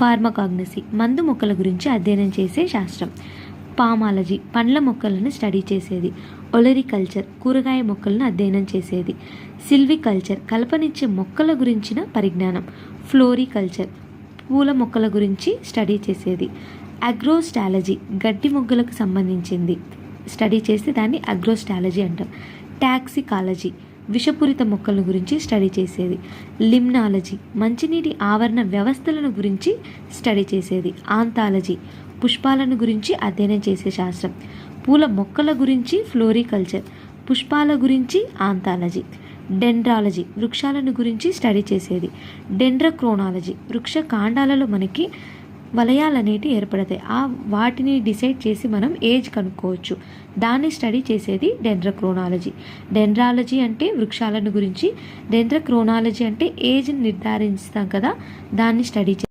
Pharmacognosy మందు మొక్కల గురించి అధ్యయనం చేసే శాస్త్రం. పామాలజీ పండ్ల మొక్కలను స్టడీ చేసేది. ఒలరికల్చర్ కూరగాయ మొక్కలను అధ్యయనం చేసేది. సిల్వికల్చర్ కల్పనిచ్చే మొక్కల గురించిన పరిజ్ఞానం. ఫ్లోరికల్చర్ పూల మొక్కల గురించి స్టడీ చేసేది. అగ్రోస్టాలజీ గడ్డి మొగ్గలకు సంబంధించింది. స్టడీ చేస్తే దాన్ని అగ్రోస్టాలజీ అంటాం. టాక్సికాలజీ విషపూరిత మొక్కల గురించి స్టడీ చేసేది. లిమ్నాలజీ మంచినీటి ఆవరణ వ్యవస్థలను గురించి స్టడీ చేసేది. ఆంతాలజీ పుష్పాలను గురించి అధ్యయనం చేసే శాస్త్రం. పూల మొక్కల గురించి ఫ్లోరికల్చర్ పుష్పాల గురించి ఆంతాలజీ డెండ్రాలజీ వృక్షాలను గురించి స్టడీ చేసేది. డెండ్రక్రోనాలజీ వృక్ష కాండాలలో మనకి వలయాలు అనేటివి ఏర్పడతాయి. ఆ వాటిని డిసైడ్ చేసి మనం ఏజ్ కనుక్కోవచ్చు. దాన్ని స్టడీ చేసేది డెండ్రక్రోనాలజీ. డెండ్రాలజీ అంటే వృక్షాలను గురించి. డెండ్రక్రోనాలజీ అంటే ఏజ్ని నిర్ధారిస్తాం కదా దాన్ని స్టడీ చే